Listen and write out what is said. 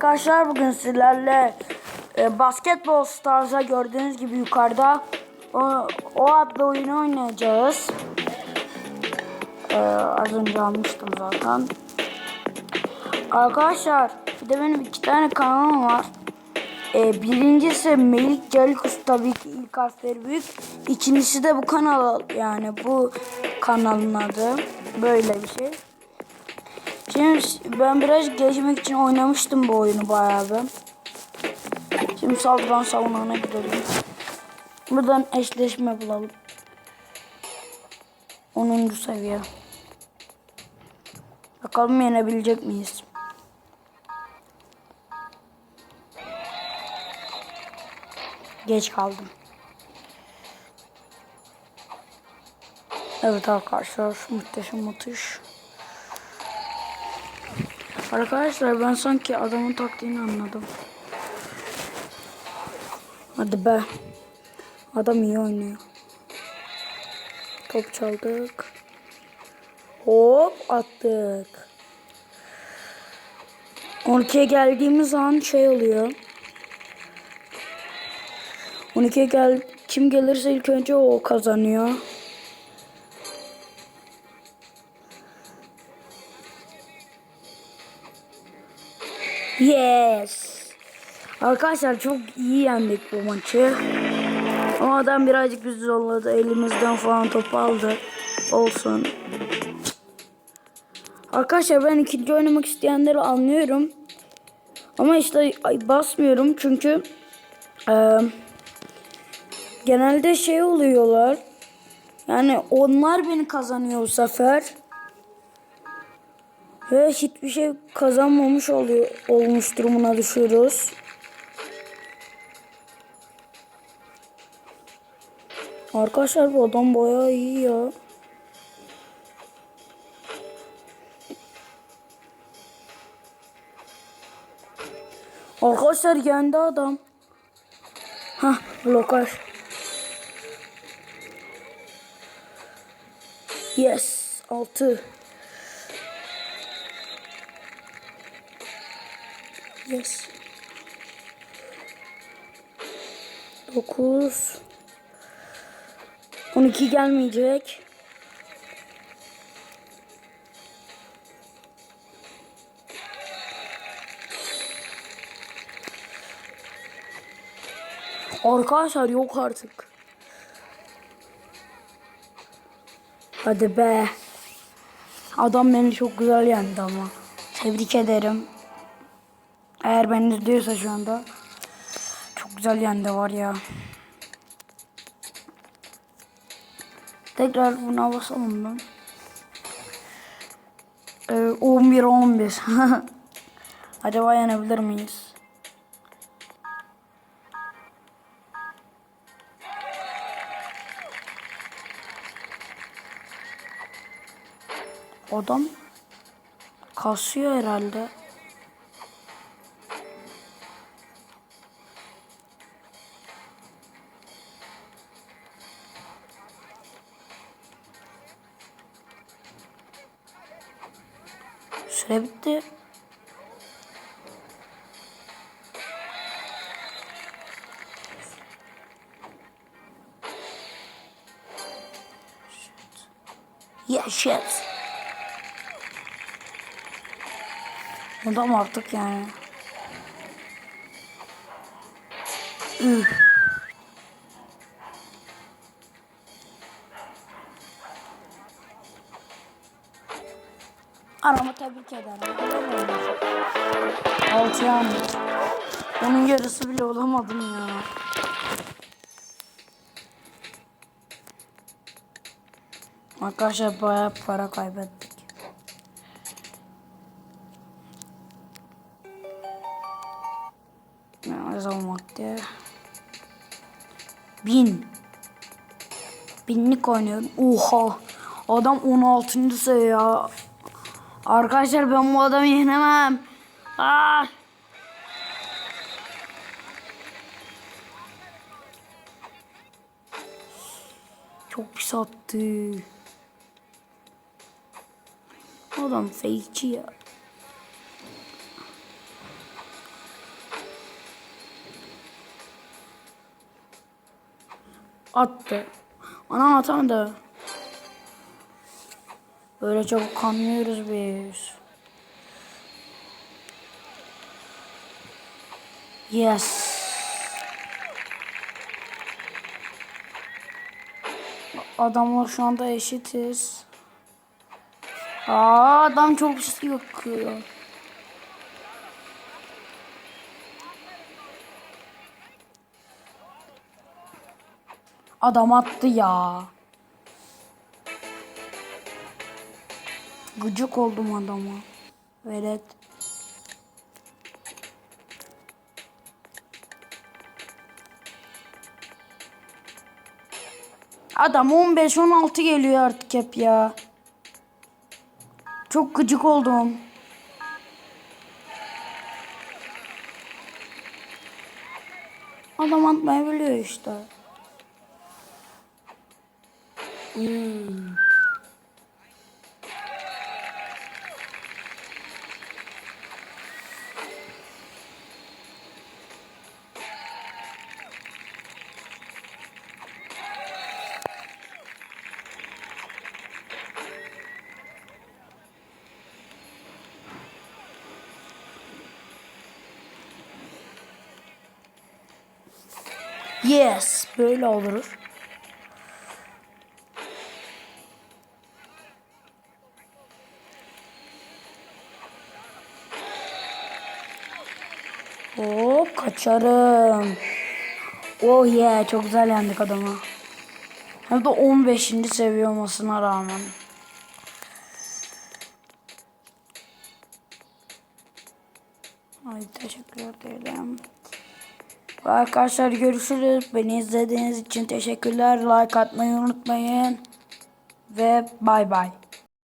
Arkadaşlar bugün sizlerle e, Basketball Stars'a gördüğünüz gibi yukarıda o, o adlı oyunu oynayacağız. E, az önce almıştım zaten. Arkadaşlar bir de benim iki tane kanalım var. E, birincisi Melik Celikus tabii ki ilk harfleri büyük. İkincisi de bu kanal yani bu kanalın adı. Böyle bir şey. Şimdi ben biraz geçmek için oynamıştım bu oyunu bayağı bir. Şimdi saldıran savunana gidelim. Buradan eşleşme bulalım. 10. seviye. Bakalım yenebilecek miyiz? Geç kaldım. Evet arkadaşlar muhteşem müthiş. Arkadaşlar ben sanki adamın taktiğini anladım. Hadi be. Adam iyi oynuyor. Top çaldık. Hop attık. 12'ye geldiğimiz an şey oluyor. 12'ye gel kim gelirse ilk önce o kazanıyor. Yes. Arkadaşlar çok iyi yendik bu maçı. Ama adam birazcık bizi zorladı. Elimizden falan topu aldı. Olsun. Arkadaşlar ben ikinci oynamak isteyenleri anlıyorum. Ama işte basmıyorum çünkü e, genelde şey oluyorlar. Yani onlar beni kazanıyor bu sefer. Ve hiçbir şey kazanmamış oluyor, olmuş durumuna düşüyoruz. Arkadaşlar bu adam bayağı iyi ya. Arkadaşlar yendi adam. Hah blokaj. Yes. Altı. Yes. 9 12 gelmeyecek. Arkadaşlar yok artık. Hadi be. Adam beni çok güzel yendi ama. Tebrik ederim. Eğer beni izliyorsa şu anda. Çok güzel yendi var ya. Tekrar buna basalım ben. Ee, 11 11. Acaba yenebilir miyiz? Adam kasıyor herhalde. Süre bitti. Yeah shit. Adam artık yani. Üf. Anamı tebrik ederim. Altı yani. Onun yarısı bile olamadım ya. Arkadaşlar bayağı para kaybettik. Ne zaman vakti? Bin. Binlik oynuyorum. Oha. Adam 16. seviye ya. Arkadaşlar ben bu adamı yenemem. Ah. Çok pis attı. Adam fake'ci ya. Attı. Ana atan da. Böyle çabuk kanlıyoruz biz. Yes. Adamlar şu anda eşitiz. Aa adam çok pis yakıyor. Adam attı ya. Gıcık oldum adama. Velet. Adam 15-16 geliyor artık hep ya. Çok gıcık oldum. Adam atmayı biliyor işte. Hmm. Yes, böyle olur. Hop kaçarım. Oh yeah çok güzel yendik adamı. Hem de 15. seviye olmasına rağmen. Ay teşekkür ederim. Arkadaşlar görüşürüz. Beni izlediğiniz için teşekkürler. Like atmayı unutmayın. Ve bay bay.